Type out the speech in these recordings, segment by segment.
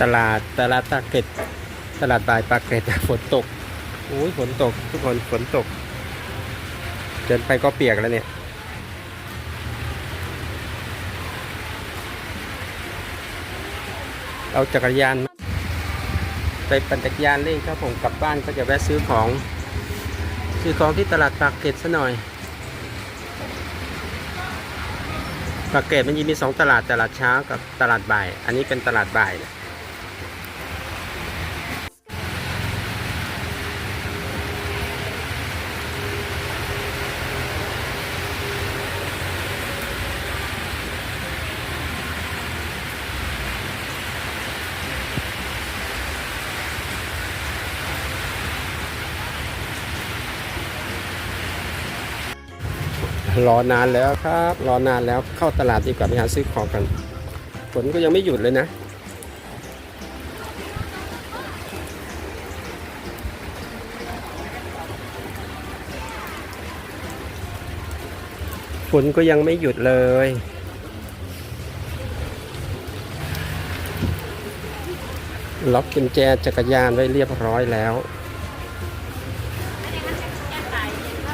ตลาดตลาดปากเกร็ดตลาดบายปากเกร็ดฝนตกโอ้ยฝนตก ทุกคนฝนตก เดินไปก็เปียกแล้วเนี่ยเอาจักรยานไปปั่นจักรยานเล่นครับผมกลับบ้านก็จะแวะซื้อของ ซื้อของที่ตลาดปากเกร็ดซะหน่อยปากเกร็ดมันยังมีสองตลาดตลาดเช้ากับตลาดบ่าย อันนี้เป็นตลาดบ่ายนะ รอนานแล้วครับ รอนานแล้วเข้าตลาดดีกว่าไปหาซื้อของกันฝนก็ยังไม่หยุดเลยนะ ฝนก็ยังไม่หยุดเลยล็อกกุญแจจักรยานไว้เรียบร้อยแล้ว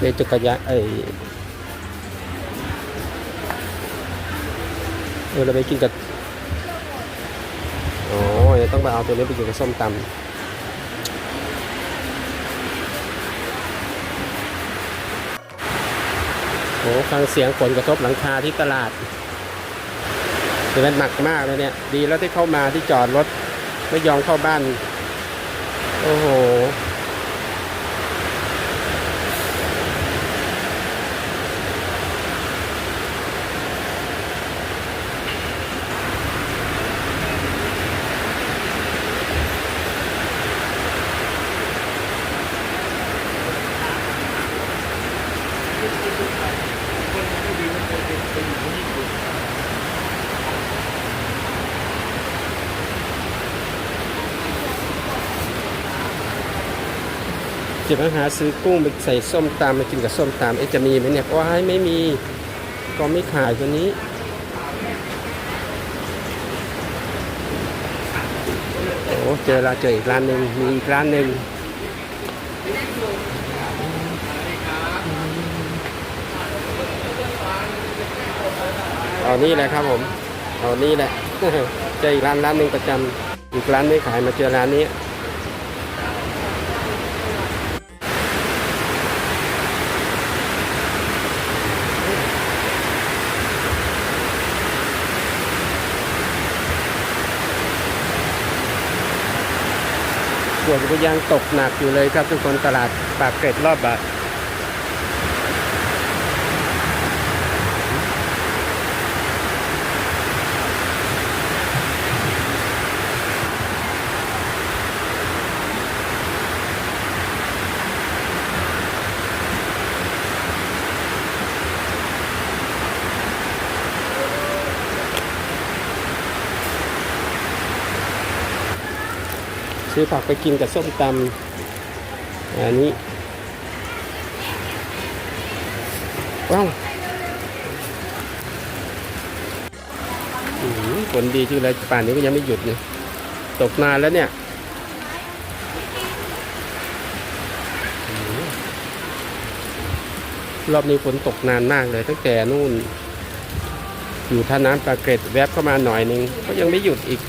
ในจักรยานเอ้ เออเราไปกินกับโอ้ยต้องไปเอาตัวนี้ไปกินกับส้มตำโอ้ฟังเสียงฝนกระทบหลังคาที่ตลาดแต่มันหนักมากเลยเนี่ย ดีแล้วที่เข้ามาที่จอดรถ ไม่ยอมเข้าบ้าน โอ้โห จะมาหาซื้อกุ้งไปใส่ส้มตำมากินกับส้มตำเอ๊ะจะมีไหมเนี่ยว้ายไม่มี ก็ไม่ขายตัวนี้โอ้เจอเราเจออีกร้านหนึ่งมีอีกร้านหนึ่ง เอานี่แหละครับผมเอานี่แหละเจออีกร้านร้านหนึ่งประจำอีกร้านไม่ขายมาเจอร้านนี้ฝนก็ยังตกหนักอยู่เลยครับทุกคนตลาดปากเกร็ดรอบอะ ซื้อผักไปกินกับส้มตำอันนี้ว้าวฝนดีจังเลยป่านนี้ก็ยังไม่หยุดเนี่ยตกนานแล้วเนี่ยรอบนี้ฝนตกนานมากเลยตั้งแต่นู่น อยู่ท่าน้ำปลาเกร็ดแวบเข้ามาหน่อยนึงก็ยังไม่หยุดอีก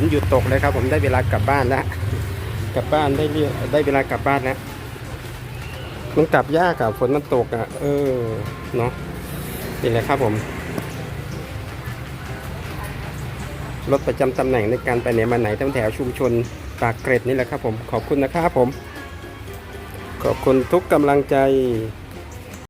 นหยุดตกเลยครับ ผมได้เวลากลับบ้านแล้วกลับบ้านได้เรียได้เวลากลับบ้านแล้วมันกลับยากอะฝนมันตกอะเออเนาะนี่แหละครับผมรถประจำตำแหน่งในการไปไหนมาไหนตั้งแถวชุมชนปากเกร็ดนี่แหละครับผมขอบคุณนะครับผม ขอบคุณทุกกำลังใจ